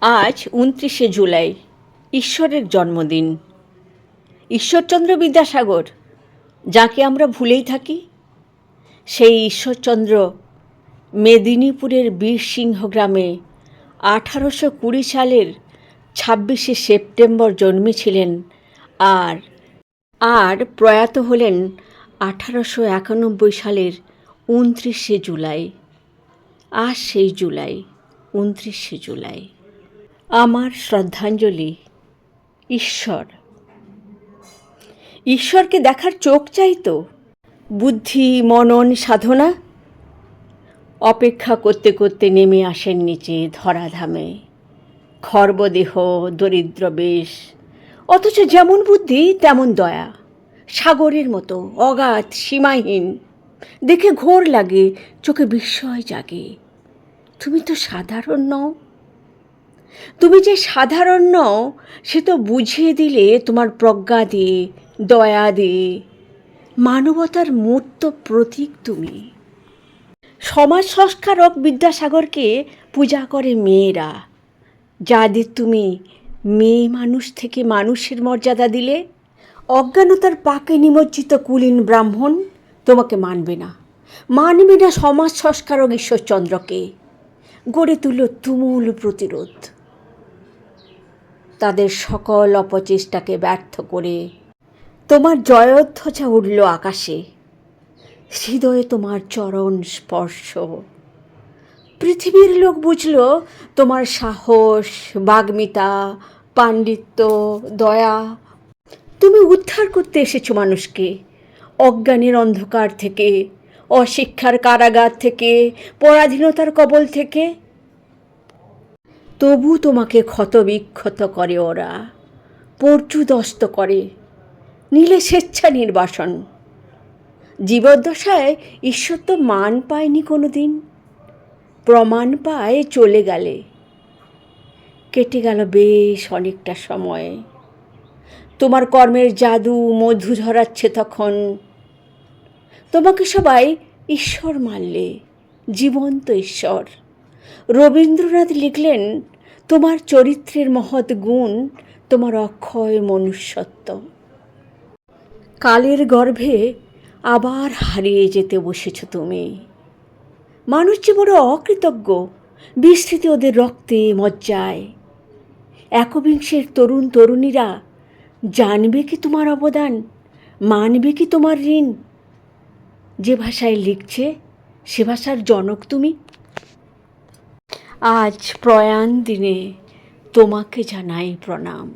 আজ উনত্রিশে জুলাই, ঈশ্বরের জন্মদিন। ঈশ্বরচন্দ্র বিদ্যাসাগর, যাকে আমরা ভুলেই থাকি, সেই ঈশ্বরচন্দ্র মেদিনীপুরের বীরসিংহ গ্রামে আঠারোশো কুড়ি সালের ছাব্বিশে সেপ্টেম্বর জন্মেছিলেন আর আর প্রয়াত হলেন আঠারোশো একানব্বই সালের উনত্রিশে জুলাই। আর সেই জুলাই, উনত্রিশে জুলাই। আমার শ্রদ্ধাঞ্জলি, ঈশ্বর। ঈশ্বরকে দেখার চোখ চাই তো। বুদ্ধি, মনন, সাধনা। অপেক্ষা করতে করতে নেমে আসেন নিচে ধরাধামে। খর্বদেহ, দরিদ্র বেশ। অথচ যেমন বুদ্ধি, তেমন দয়া। সাগরের মতো, অগাধ, সীমাহীন। দেখে ঘোর লাগে, চোখে বিস্ময় জাগে। তুমি তো সাধারণ নও। তুমি যে সাধারণ নও, সে তো বুঝিয়ে দিলে তোমার প্রজ্ঞা দিয়ে, দয়া দিয়ে। মানবতার মূর্ত প্রতীক তুমি। সমাজ সংস্কারক বিদ্যাসাগরকে পূজা করে মেয়েরা। যাদের তুমি মেয়ে মানুষ থেকে মানুষের মর্যাদা দিলে, অজ্ঞানতার পাকে নিমজ্জিত কুলীন ব্রাহ্মণ তোমাকে মানবে না। মানবে না সমাজ সংস্কারক ঈশ্বরচন্দ্রকে। গড়ে তুলো তুমুল প্রতিরোধ। তাদের সকল অপচেষ্টাকে ব্যর্থ করে। তোমার জয়োধ্বজা উঠল আকাশে। হৃদয়ে তোমার চরণ স্পর্শ। পৃথিবীর লোক বুঝল, তোমার সাহস, বাগ্মিতা, পাণ্ডিত্য, দয়া। তুমি উদ্ধার করতে এসেছ মানুষকে। অজ্ঞানের অন্ধকার থেকে, অশিক্ষার কারাগার থেকে, পরাধীনতার কবল থেকে। তবু তোমাকে ক্ষতবিক্ষত করে ওরা। পর্যুদস্ত করে। নীলে স্বেচ্ছা নির্বাসন। জীবদ্দশায় ঈশ্বর তো মান পায়নি কোনো দিন প্রমাণ পায় চলে গেলে। কেটে গেল বেশ অনেকটা সময়। তোমার কর্মের জাদু মধু ঝরাচ্ছে তখন। তোমাকে সবাই ঈশ্বর মানলে, জীবন্ত ঈশ্বর। রবীন্দ্রনাথ লিখলেন, তোমার চরিত্রের মহৎ গুণ, তোমার অক্ষয় মনুষ্যত্ব। কালের গর্ভে আবার হারিয়ে যেতে বসেছ তুমি। মানুষ যে বড় অকৃতজ্ঞ, বিস্তৃতি ওদের রক্তে মজ্জায়। একবিংশের তরুণ তরুণীরা, জানবে কি তোমার অবদান, মানবে কি তোমার ঋণ? যে ভাষায় লিখছে, সে ভাষার জনক তুমি। আজ প্রয়াণ দিনে তোমাকে জানাই প্রণাম।